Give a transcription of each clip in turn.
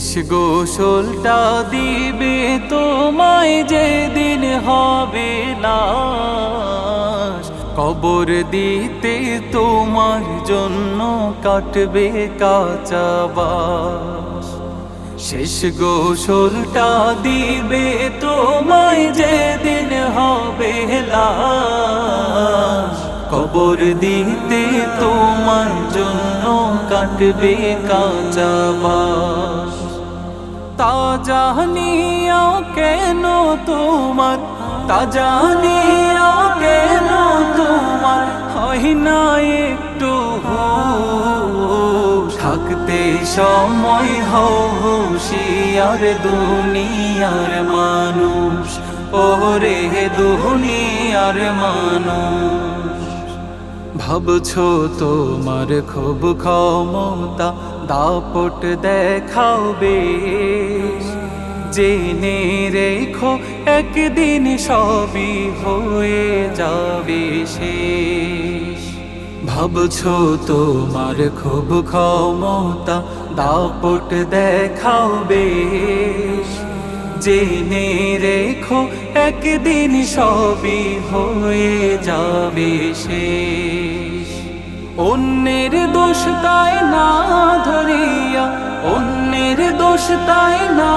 শেষ গোসলটা দিবে তোমায় যেদিন হবে না কবর দিতে তোমার জন্য কাটবে কাঁচা বাস। শেষ গোসলটা দিবে তোমায় যেদিন হবে লাশ কবর দিতে তোমার জন্য কাটবে কাঁচা তা জানিয়া কেন তোমার? তা জানিয়া কেন তোমার? হয় না একটু থাকতে সময় হুশিয়ার দুনিয়ার মানুষ। ওরে দুনিয়ার মানুষ। ভাবছ তোমার খুব ক্ষমতা, দাপট দেখাবে জেনে রেখো, একদিন সবই হয়ে যাবে শেষ। ভাবছ তোমার খুব ক্ষমতা, দাপট দেখাবে জেনে রেখো, একদিন সবই হয়ে যাবে শেষ। অন্যের দোষ তাই না ধরিয়া, অন্যের দোষ তাই না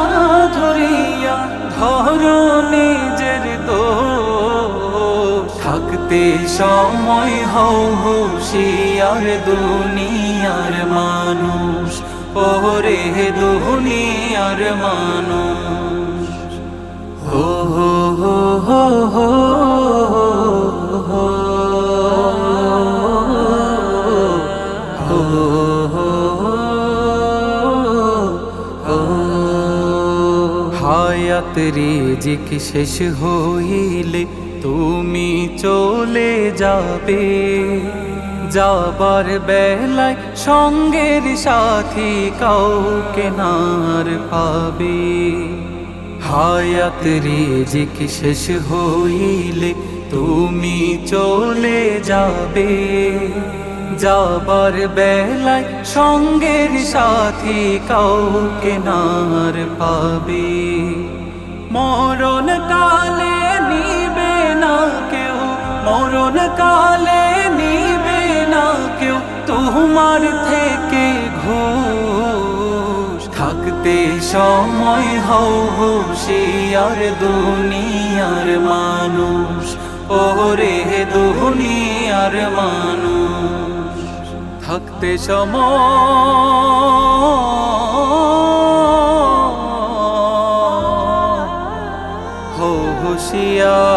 ধরিয়া, ধরো নিজের দোষ। থাকতে সময় হও হুশিয়ার দুনিয়ার মানুষ, ওরে দুনিয়ার মানুষ। হো হো হায়াত রিজিক শেষ হইলে তুমি চলে যাবে। যাবার বেলায় সঙ্গের সাথী কাউকে নার পাবে। হায়াত রিজিক শেষ হইলে তুমি চলে যাবে। যাবার বেলায় সঙ্গের সাথী কাউকে নার পাবে। মরণ কালে নিবে না কেউ, মরণ কালে নিবে না কেউ, তোমার থাকতে সময় হও হুশিয়ার দুনিয়ার মানুষ। ওরে দুনিয়ার মানুষ থাকতে সময় হো হুশিয়ার